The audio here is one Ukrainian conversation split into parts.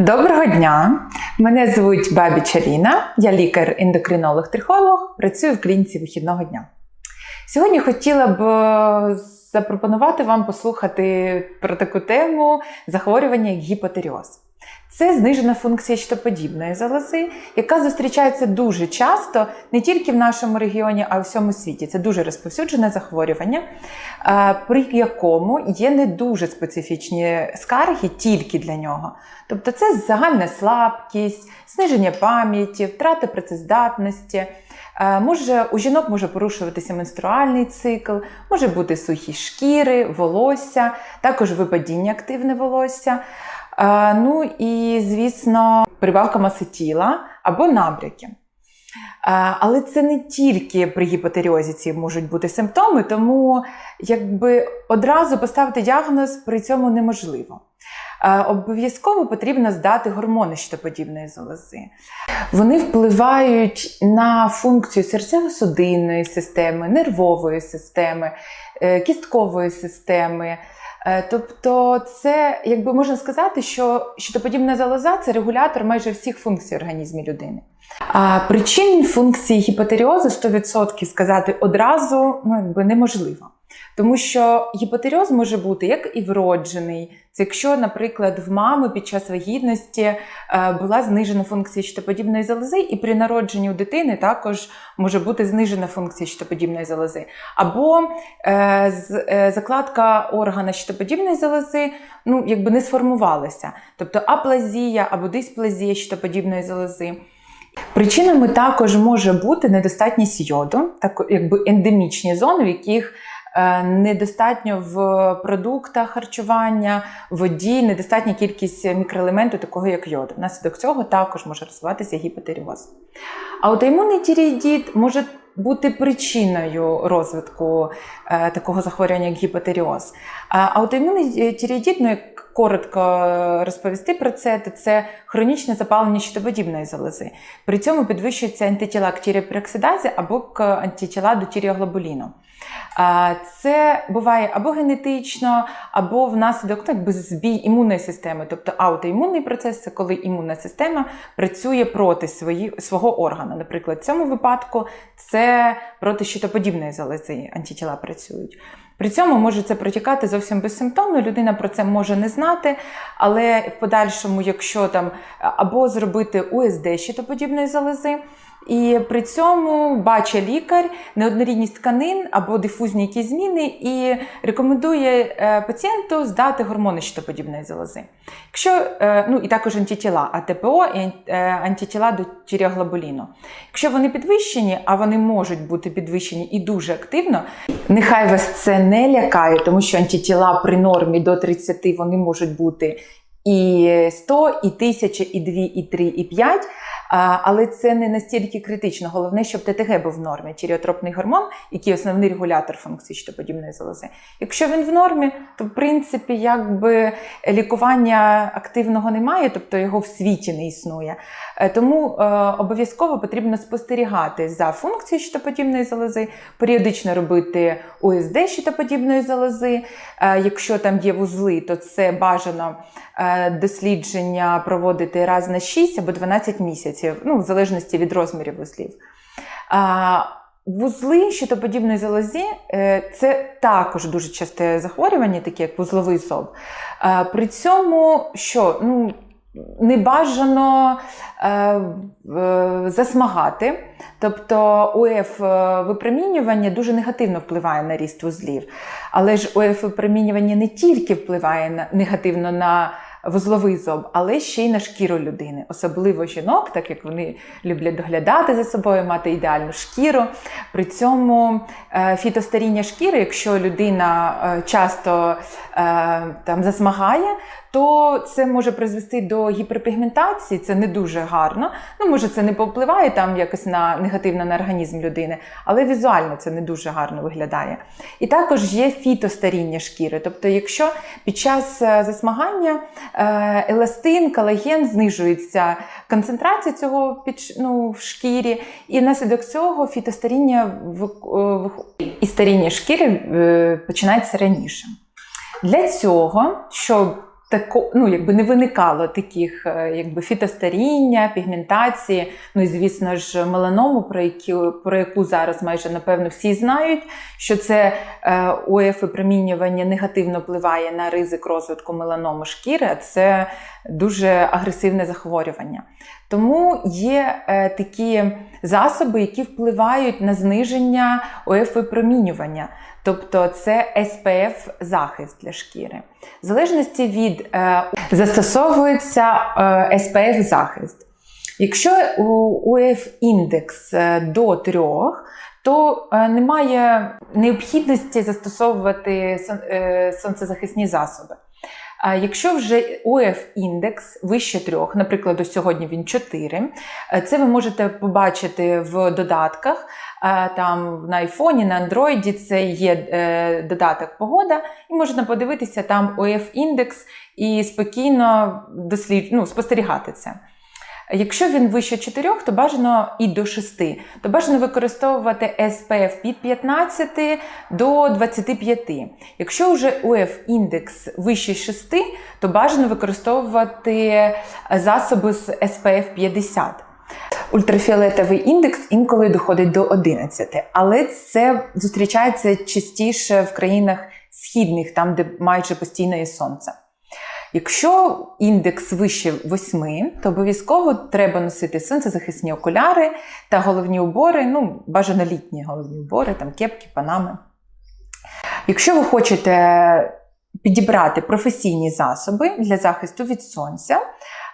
Доброго дня! Мене звуть Бабі Чаріна, я лікар-ендокринолог-трихолог, працюю в клініці вихідного дня. Сьогодні хотіла б е, запропонувати вам послухати про таку тему захворювання як гіпотеріоз. Це знижена функція щитоподібної залози, яка зустрічається дуже часто не тільки в нашому регіоні, а й у всьому світі. Це дуже розповсюджене захворювання, е, при якому є не дуже специфічні скарги тільки для нього. Тобто це загальна слабкість, зниження пам'яті, втрата працездатності. Е, Може, у жінок може порушуватися менструальний цикл, може бути сухі шкіри, волосся, також випадіння активне волосся. Ну і, звісно, прибавка маси тіла або набряки. Але це не тільки при гіпотеріозі ці можуть бути симптоми, тому якби одразу поставити діагноз при цьому неможливо. Обов'язково потрібно здати гормони щитоподібної залози. Вони впливають на функцію серцево-судинної системи, нервової системи, е, кісткової системи. Е, Тобто, це, якби можна сказати, що щитоподібна залоза це регулятор майже всіх функцій організму людини. А причин функції гіпотеріозу 100% сказати одразу ну, якби неможливо. Тому що гіпотеріоз може бути як і вроджений, це якщо, наприклад, в мами під час вагітності е, була знижена функція щитоподібної залози, і при народженні у дитини також може бути знижена функція щитоподібної залози. Або е, е, закладка органа щитоподібної залози ну, якби не сформувалася. Тобто аплазія або дисплазія щитоподібної залози. Причинами також може бути недостатність йоду, так якби ендемічні зони, в яких недостатньо в продуктах харчування, воді, недостатня кількість мікроелементу, такого як йод. Внаслідок цього також може розвиватися гіпотеріоз. Аутоімунний тіреїдіт може бути причиною розвитку е, такого захворювання, як гіпотеріоз. А аутоімунний тіреїдіт, ну як коротко розповісти про це, то це хронічне запалення щитоподібної залози. При цьому підвищуються антитіла к тіріопроксидазі або к антитіла до тіріоглобуліну. Це буває або генетично, або внаслідок ну, якби збій імунної системи. Тобто аутоімунний процес це коли імунна система працює проти свої, свого органу. Наприклад, в цьому випадку це проти щитоподібної залози антитіла працюють. При цьому може це протікати зовсім безсимптомно, людина про це може не знати, але в подальшому, якщо там або зробити УСД щитоподібної залози, і при цьому бачить лікар неоднорідність тканин або дифузні якісь зміни і рекомендує е, пацієнту здати гормони щитоподібної залози. Якщо, е, ну і також антитіла АТПО і е, антитіла до тіріоглобуліну. Якщо вони підвищені, а вони можуть бути підвищені і дуже активно, нехай вас це не лякає, тому що антитіла при нормі до 30 вони можуть бути і 100, і 1000, і 2, і 3, і 5. Але це не настільки критично. Головне, щоб ТТГ був в нормі, тіріотропний гормон, який основний регулятор функції щитоподібної залози. Якщо він в нормі, то в принципі якби лікування активного немає, тобто його в світі не існує. Е, Тому е, обов'язково потрібно спостерігати за функцією щитоподібної залози, періодично робити УСД щитоподібної залози. Е, Якщо там є вузли, то це бажано е, дослідження проводити раз на 6 або 12 місяців, ну, в залежності від розмірів вузлів. А, Вузли щитоподібної залозі е, це також дуже часте захворювання, таке як вузловий зоб. А, При цьому що ну, не бажано е, е, засмагати, тобто УФ випромінювання дуже негативно впливає на ріст вузлів. Але ж УФ випромінювання не тільки впливає на, негативно на вузловий зоб, але ще й на шкіру людини, особливо жінок, так як вони люблять доглядати за собою, мати ідеальну шкіру. При цьому е, фітостаріння шкіри, якщо людина е, часто е, там засмагає, то це може призвести до гіперпігментації, це не дуже гарно. Ну, може, це не повпливає там якось на негативно на організм людини, але візуально це не дуже гарно виглядає. І також є фітостаріння шкіри. Тобто, якщо під час засмагання еластин, колаген знижується концентрація цього під, ну, в шкірі, і внаслідок цього фітостаріння в, і старіння шкіри е, починається раніше. Для цього, щоб тако, ну, якби не виникало таких е, якби, фітостаріння, пігментації. Ну і звісно ж, меланому, про яку, про яку зараз майже напевно всі знають, що це е, УФ випромінювання негативно впливає на ризик розвитку меланому шкіри, а це дуже агресивне захворювання. Тому є е, такі засоби, які впливають на зниження ОФ випромінювання. Тобто це SPF захист для шкіри. В залежності від е, застосовується е, SPF захист. Якщо УФ індекс е, до 3, то е, немає необхідності застосовувати е, сонцезахисні засоби. А якщо вже ОФ індекс вище трьох, наприклад, ось сьогодні він 4, е, це ви можете побачити в додатках. Там на айфоні, на андроїді це є е, додаток погода, і можна подивитися там ОФ індекс і спокійно дослід... ну, спостерігати це. Якщо він вище 4, то бажано і до 6, то бажано використовувати SPF від 15 до 25. Якщо вже УФ індекс вище 6, то бажано використовувати засоби з SPF 50. Ультрафіолетовий індекс інколи доходить до 11, але це зустрічається частіше в країнах східних, там де майже постійно є сонце. Якщо індекс вище 8, то обов'язково треба носити сонцезахисні окуляри та головні убори, ну, бажано літні головні убори, там кепки, панами. Якщо ви хочете підібрати професійні засоби для захисту від сонця,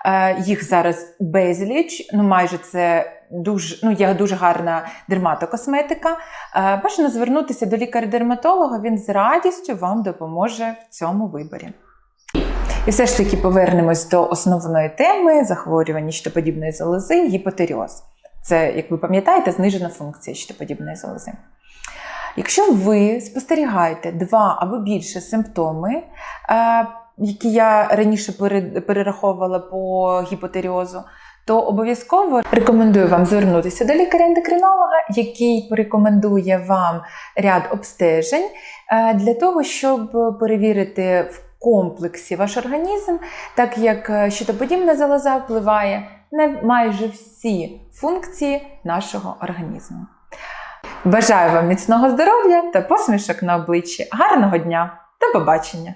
е, їх зараз безліч, ну майже це дуже, ну, є дуже гарна дерматокосметика. Е, Бажано звернутися до лікаря-дерматолога, він з радістю вам допоможе в цьому виборі. І все ж таки повернемось до основної теми захворювання щитоподібної залози гіпотеріоз. Це, як ви пам'ятаєте, знижена функція щитоподібної залози. Якщо ви спостерігаєте два або більше симптоми, е, які я раніше перераховувала по гіпотеріозу, то обов'язково рекомендую вам звернутися до лікаря-ендокринолога, який порекомендує вам ряд обстежень е, для того, щоб перевірити в комплексі ваш організм, так як е, щитоподібна залоза впливає на майже всі функції нашого організму. Бажаю вам міцного здоров'я та посмішок на обличчі. Гарного дня! До побачення!